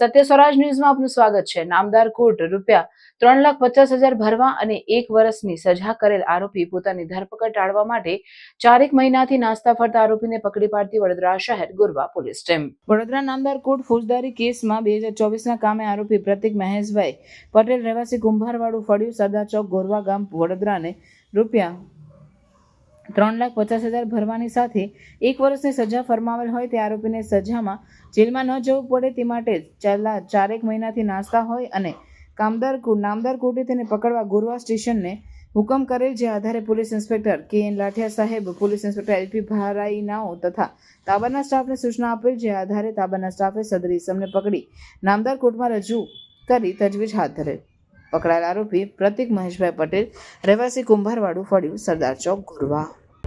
સત્ય સ્વરાજ ન્યૂઝમાં આપનું સ્વાગત છે. નામદાર કોર્ટ રૂપિયા ત્રણ લાખ પચાસ હજાર ભરવા અને એક વર્ષની સજા કરેલ આરોપી પોતાની ધરપકડ ટાળવા માટે ચારેક મહિનાથી નાસ્તા ફરતા આરોપીને પકડી પાડતી વડોદરા શહેર ગોરવા પોલીસ ટીમ. વડોદરા નામદાર કોર્ટ ફોજદારી કેસમાં બે હજાર ચોવીસના કામે આરોપી પ્રતિક મહેશભાઈ પટેલ રહેવાસી કુંભારવાડું ફળ્યું સરદાર ચોક ગોરવા ગામ વડોદરાને રૂપિયા ત્રણ લાખ પચાસ હજાર ભરવાની સાથે એક વર્ષની સજા ફરમાવેલ હોય તે આરોપીને સજામાં જેલમાં ન જવું પડે તે માટે છેલ્લા ચારેક મહિનાથી નાસ્તા હોય અને કામદાર નામદાર કોર્ટે તેને પકડવા ગોરવા સ્ટેશનને હુકમ કરેલ જે આધારે police inspector K N Lathiya સાહેબ, પોલીસ ઇન્સ્પેક્ટર એલપી ભારાઈનાઓ તથા તાબાના સ્ટાફને સૂચના આપેલ જે આધારે તાબાના સ્ટાફે સદરી ઇસમને પકડી નામદાર કોર્ટમાં રજૂ કરી તજવીજ હાથ ધરેલ. પકડાયેલ આરોપી પ્રતિક મહેશભાઈ પટેલ, રહેવાસી કુંભારવાડું, ફળ્યું, સરદાર ચોક, ગોરવા.